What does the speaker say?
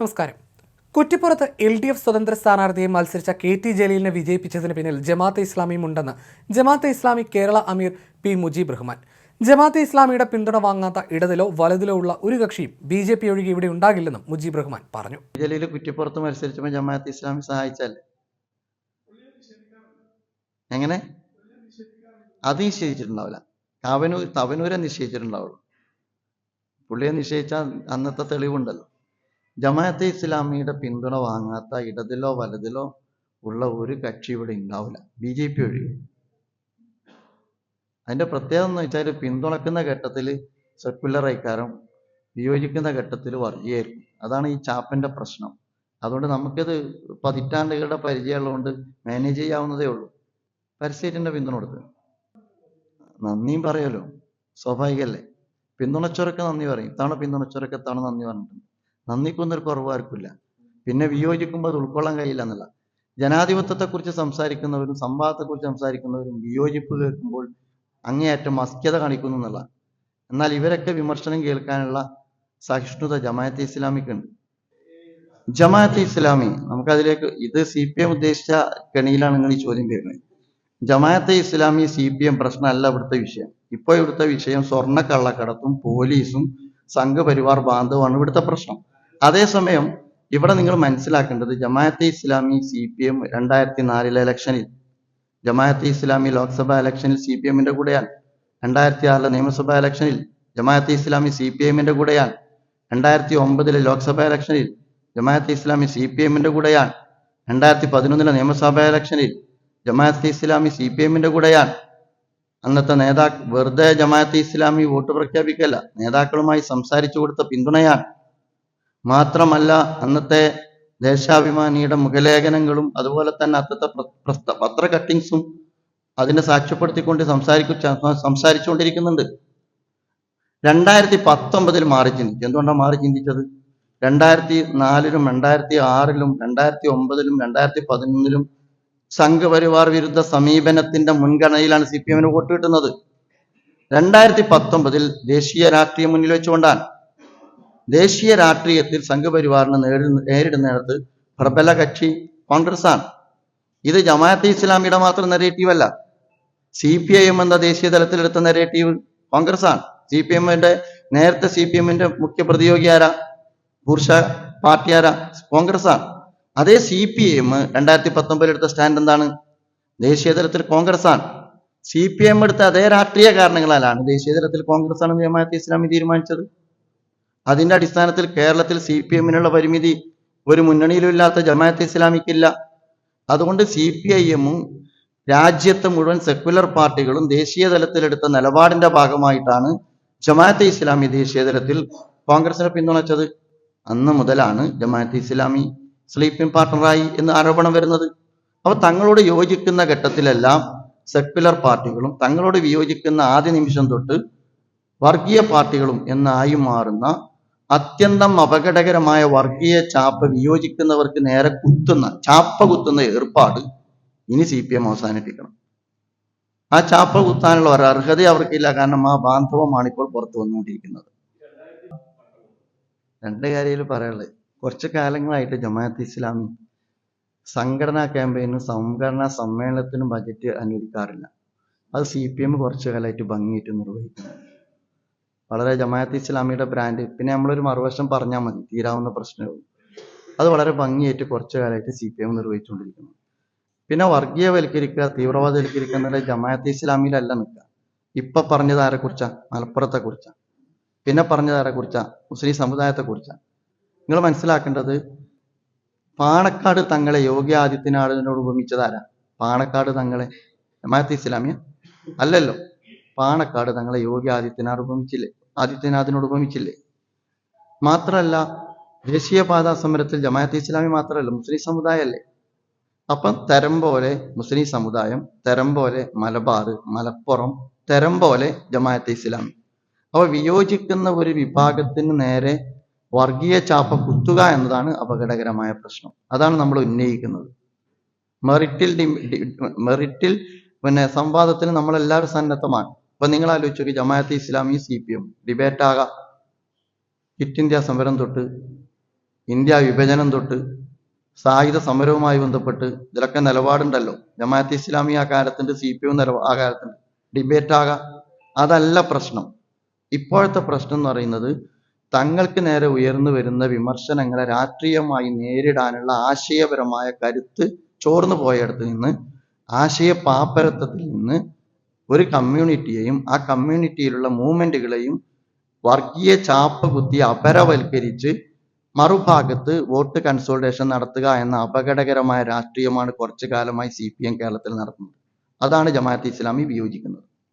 നമസ്കാരം. കുറ്റിപ്പുറത്ത് L D F സ്വതന്ത്ര സ്ഥാനാർത്ഥിയെ മത്സരിച്ച കെ ടി ജലീലിനെ വിജയിപ്പിച്ചതിന് പിന്നിൽ ജമാഅത്തെ ഇസ്ലാമിയും ഉണ്ടെന്ന് ജമാഅത്തെ ഇസ്ലാമി കേരള അമീർ പി മുജീബ് റഹ്മാൻ. ജമാഅത്തെ ഇസ്ലാമിയുടെ പിന്തുണ വാങ്ങാത്ത ഇടതിലോ വലതിലോ ഉള്ള ഒരു കക്ഷിയും ബി ജെ പി ഒഴികെ ഇവിടെ ഉണ്ടാകില്ലെന്നും മുജീബ് റഹ്മാൻ പറഞ്ഞു. ജലീൽ കുറ്റിപ്പുറത്ത് മത്സരിച്ചപ്പോൾ ജമാഅത്ത് ഇസ്ലാമി സഹായിച്ചല്ലേ എങ്ങനെ? അത് നിശ്ചയിച്ചിട്ടുണ്ടാവില്ല. തവനൂരെ നിശ്ചയിച്ചിട്ടുണ്ടാവുള്ളൂ. പുള്ളിയെ നിശ്ചയിച്ച അന്നത്തെ തെളിവുണ്ടല്ലോ. ജമാഅത്തെ ഇസ്ലാമിയുടെ പിന്തുണ വാങ്ങാത്ത ഇടതിലോ വലതിലോ ഉള്ള ഒരു കക്ഷി ഇവിടെ ഉണ്ടാവില്ല. ബി ജെ പി ഒഴികെ. അതിന്റെ പ്രത്യേകത എന്ന് വെച്ചാൽ പിന്തുണക്കുന്ന ഘട്ടത്തിൽ സെക്കുലർ ഐക്കാരം വിയോജിക്കുന്ന ഘട്ടത്തിൽ വർഗീയായിരിക്കും അതാണ് ഈ ചാപ്പന്റെ പ്രശ്നം. അതുകൊണ്ട് നമുക്കിത് പതിറ്റാണ്ടുകളുടെ പരിചയമുള്ളതുകൊണ്ട് മാനേജ് ചെയ്യാവുന്നതേ ഉള്ളൂ. പരസ്യത്തിന്റെ പിന്തുണ കൊടുത്ത് നന്ദിയും പറയുമല്ലോ സ്വാഭാവികല്ലേ പിന്തുണച്ചവരൊക്കെ നന്ദി പറയും. ഇത്തവണ പിന്തുണച്ചവരൊക്കെ ഇത്തവണ നന്ദി പറഞ്ഞിട്ടുണ്ട്. നന്ദിക്കൊന്നും ഒരു കുറവ് ആർക്കില്ല പിന്നെ വിയോജിക്കുമ്പോൾ അത് ഉൾക്കൊള്ളാൻ കഴിയില്ല എന്നല്ല. ജനാധിപത്യത്തെക്കുറിച്ച് സംസാരിക്കുന്നവരും സംവാദത്തെക്കുറിച്ച് സംസാരിക്കുന്നവരും വിയോജിപ്പ് കേൾക്കുമ്പോൾ അങ്ങേയറ്റം അസ്ക്യത കാണിക്കുന്നു എന്നുള്ള എന്നാൽ ഇവരൊക്കെ വിമർശനം കേൾക്കാനുള്ള സഹിഷ്ണുത ജമാഅത്തെ ഇസ്ലാമിക്കുണ്ട്. ജമാഅത്തെ ഇസ്ലാമി നമുക്കതിലേക്ക് ഇത് സി പി എം ഉദ്ദേശിച്ച കെണിയിലാണ് നിങ്ങൾ ഈ ചോദ്യം വരുന്നത് Jamaat Islami C P M പ്രശ്നമല്ല ഇവിടുത്തെ വിഷയം. ഇപ്പോൾ ഇവിടുത്തെ വിഷയം സ്വർണ കള്ളക്കടത്തും പോലീസും സംഘപരിവാർ ബാന്ധവുമാണ് ഇവിടുത്തെ പ്രശ്നം. അതേസമയം ഇവിടെ നിങ്ങൾ മനസ്സിലാക്കേണ്ടത് Jamaat Islami C P M രണ്ടായിരത്തി നാലിലെ ഇലക്ഷനിൽ ജമാഅത്തെ ഇസ്ലാമി ലോക്സഭാ ഇലക്ഷനിൽ സി പി എമ്മിന്റെ കൂടെയാണ്. രണ്ടായിരത്തി ആറിലെ നിയമസഭാ ഇലക്ഷനിൽ ജമാഅത്തെ ഇസ്ലാമി സി പി എമ്മിന്റെ കൂടെയാണ്. രണ്ടായിരത്തി ഒമ്പതിലെ ലോക്സഭാ ഇലക്ഷനിൽ ജമാഅത്തെ ഇസ്ലാമി സി പി എമ്മിന്റെ കൂടെയാണ്. രണ്ടായിരത്തി പതിനൊന്നിലെ നിയമസഭാ ഇലക്ഷനിൽ ജമാഅത്തെ ഇസ്ലാമി സി പി എമ്മിന്റെ കൂടെയാണ്. അന്നത്തെ നേതാ വെറുതെ ജമാഅത്തെ ഇസ്ലാമി വോട്ട് പ്രഖ്യാപിക്കല്ല നേതാക്കളുമായി സംസാരിച്ചു കൊടുത്ത പിന്തുണയാണ് മാത്രമല്ല അന്നത്തെ ദേശാഭിമാനിയുടെ മുഖലേഖനങ്ങളും അതുപോലെ തന്നെ അന്നത്തെ പ്രസ്ത- പത്ര കട്ടിങ്സും അതിനെ സാക്ഷ്യപ്പെടുത്തിക്കൊണ്ട് സംസാരിക്കു സംസാരിച്ചുകൊണ്ടിരിക്കുന്നുണ്ട്. രണ്ടായിരത്തി പത്തൊമ്പതിൽ മാറി ചിന്തിച്ചു. എന്തുകൊണ്ടാണ് മാറി ചിന്തിച്ചത്? രണ്ടായിരത്തി നാലിലും രണ്ടായിരത്തി ആറിലും രണ്ടായിരത്തി ഒമ്പതിലും രണ്ടായിരത്തി പതിനൊന്നിലും സംഘപരിവാർ വിരുദ്ധ സമീപനത്തിന്റെ മുൻഗണനയിലാണ് സി പി എമ്മിന് വോട്ട് കിട്ടുന്നത്. രണ്ടായിരത്തി പത്തൊമ്പതിൽ ദേശീയ രാഷ്ട്രീയം മുന്നിൽ വെച്ചുകൊണ്ടാണ് ദേശീയ രാഷ്ട്രീയത്തിൽ സംഘപരിവാറിന് നേരിടുന്ന നേരിടുന്നിടത്ത് പ്രബല കക്ഷി കോൺഗ്രസ് ആണ് ഇത് ജമാഅത്തെ ഇസ്ലാമിയുടെ മാത്രം നെറേറ്റീവ് അല്ല. സി പി ഐ എം എന്ന ദേശീയ തലത്തിലെടുത്ത നെറേറ്റീവ് കോൺഗ്രസ് ആണ് സി പി എമ്മിന്റെ നേരത്തെ സി പി എമ്മിന്റെ മുഖ്യ പ്രതിയോഗി ആരാ? പുരുഷ പാർട്ടി ആരാ? കോൺഗ്രസ് ആണ് അതേ സി പി എം രണ്ടായിരത്തി പത്തൊമ്പതിൽ എടുത്ത സ്റ്റാൻഡ് എന്താണ്? ദേശീയ തലത്തിൽ കോൺഗ്രസ് ആണ് സി പി എം എടുത്ത അതേ രാഷ്ട്രീയ കാരണങ്ങളാലാണ് ദേശീയ തലത്തിൽ കോൺഗ്രസ് ആണ് ജമാഅത്തെ ഇസ്ലാമി തീരുമാനിച്ചത്. അതിന്റെ അടിസ്ഥാനത്തിൽ കേരളത്തിൽ സി പി എമ്മിനുള്ള പരിമിതി ഒരു മുന്നണിയിലും ഇല്ലാത്ത ജമാഅത്തെ ഇസ്ലാമിക്കില്ല. അതുകൊണ്ട് സി പി ഐ എമ്മും രാജ്യത്തെ മുഴുവൻ സെക്യുലർ പാർട്ടികളും ദേശീയ തലത്തിലെടുത്ത നിലപാടിന്റെ ഭാഗമായിട്ടാണ് ജമാഅത്തെ ഇസ്ലാമി ദേശീയ തലത്തിൽ കോൺഗ്രസിനെ പിന്തുണച്ചത്. അന്ന് മുതലാണ് ജമാഅത്തെ ഇസ്ലാമി സ്ലീപ്പിംഗ് പാർട്ണറായി എന്ന് ആരോപണം വരുന്നത്. അപ്പൊ തങ്ങളോട് യോജിക്കുന്ന ഘട്ടത്തിലെല്ലാം സെക്യുലർ പാർട്ടികളും തങ്ങളോട് വിയോജിക്കുന്ന ആദ്യ നിമിഷം തൊട്ട് വർഗീയ പാർട്ടികളും എന്നായി മാറുന്ന അത്യന്തം അപകടകരമായ വർഗീയ ചാപ്പ വിയോജിക്കുന്നവർക്ക് നേരെ കുത്തുന്ന ചാപ്പ കുത്തുന്ന ഏർപ്പാട് ഇനി സി പി എം അവസാനിപ്പിക്കണം. ആ ചാപ്പ കുത്താനുള്ള ഒരു അർഹത അവർക്കില്ല. കാരണം ആ ബാന്ധവമാണ് ഇപ്പോൾ പുറത്തു വന്നുകൊണ്ടിരിക്കുന്നത്. രണ്ട് കാര്യത്തിൽ പറയാനുള്ളത്. കുറച്ച് കാലങ്ങളായിട്ട് ജമാഅത്ത് ഇസ്ലാമി സംഘടനാ ക്യാമ്പയിനും സംഘടനാ സമ്മേളനത്തിനും ബജറ്റ് അനുവദിക്കാറില്ല. അത് സി പി എം കുറച്ചു കാലമായിട്ട് ഭംഗിയായിട്ട് നിർവഹിക്കുന്നു. വളരെ ജമാഅത്ത് ഇസ്ലാമിയുടെ ബ്രാൻഡ് പിന്നെ നമ്മളൊരു മറുവശം പറഞ്ഞാൽ മതി തീരാവുന്ന പ്രശ്നവും അത് വളരെ ഭംഗിയായിട്ട് കുറച്ചു കാലമായിട്ട് സി പി എം നിർവഹിച്ചുകൊണ്ടിരിക്കുന്നു. പിന്നെ വർഗീയവൽക്കരിക്കുക തീവ്രവാദവൽക്കരിക്കുക എന്നുള്ള ജമാഅത്ത് ഇസ്ലാമിയിലല്ല നിൽക്കുക. ഇപ്പൊ പറഞ്ഞത് ആരെ കുറിച്ചാ മലപ്പുറത്തെ കുറിച്ചാ പിന്നെ പറഞ്ഞത് ആരെ കുറിച്ചാ മുസ്ലിം സമുദായത്തെ കുറിച്ചാ നിങ്ങൾ മനസ്സിലാക്കേണ്ടത് പാണക്കാട് തങ്ങളെ യോഗി ആദിത്യനാഥിനോട് ഉപമിച്ചത് ആരാ? പാണക്കാട് തങ്ങളെ ജമാഅത്ത് ഇസ്ലാമിയ? അല്ലല്ലോ. പാണക്കാട് തങ്ങളെ യോഗി ആദിത്യനാഥ് ഉപമിച്ചില്ലേ? ആദിത്യനാഥിനോട് ഉപമിച്ചില്ലേ മാത്രമല്ല ദേശീയപാത സമരത്തിൽ ജമാഅത്ത് ഇസ്ലാമി മാത്രമല്ല മുസ്ലിം സമുദായമല്ലേ? അപ്പം തരം പോലെ മുസ്ലിം സമുദായം തരം പോലെ മലബാർ മലപ്പുറം തരം പോലെ ജമാഅത്തെ ഇസ്ലാമി. അപ്പൊ വിയോജിക്കുന്ന ഒരു വിഭാഗത്തിന് നേരെ വർഗീയ ചാപ്പ കുത്തുക എന്നതാണ് അപകടകരമായ പ്രശ്നം. അതാണ് നമ്മൾ ഉന്നയിക്കുന്നത്. മെറിറ്റിൽ മെറിറ്റിൽ പിന്നെ സംവാദത്തിന് നമ്മളെല്ലാവരും സന്നദ്ധമാണ്. അപ്പൊ നിങ്ങൾ ആലോചിച്ചു Jamaat Islami C P M debate ആകാം. കിറ്റ് ഇന്ത്യ സമരം തൊട്ട് ഇന്ത്യ വിഭജനം തൊട്ട് സായുധ സമരവുമായി ബന്ധപ്പെട്ട് ഇതിലൊക്കെ നിലപാടുണ്ടല്ലോ. ജമാഅത്ത് ഇസ്ലാമി ആ കാലത്തുണ്ട് സി പി എം ആ ഡിബേറ്റ് ആകാം. അതല്ല പ്രശ്നം. ഇപ്പോഴത്തെ പ്രശ്നം എന്ന് പറയുന്നത് തങ്ങൾക്ക് നേരെ ഉയർന്നു വരുന്ന വിമർശനങ്ങളെ രാഷ്ട്രീയമായി നേരിടാനുള്ള ആശയപരമായ കരുത്ത് ചോർന്നു പോയയിടത്ത് നിന്ന് ആശയ പാപ്പരത്വത്തിൽ നിന്ന് ഒരു കമ്മ്യൂണിറ്റിയെയും ആ കമ്മ്യൂണിറ്റിയിലുള്ള മൂവ്മെന്റുകളെയും വർഗീയ ചാപ്പ് കുത്തി അപരവൽക്കരിച്ച് മറുഭാഗത്ത് വോട്ട് കൺസോൾട്ടേഷൻ നടത്തുക എന്ന അപകടകരമായ രാഷ്ട്രീയമാണ് കുറച്ചു കാലമായി സി പി എം കേരളത്തിൽ നടത്തുന്നത്. അതാണ് ജമാഅത്ത് ഇസ്ലാമി വിയോജിക്കുന്നത്.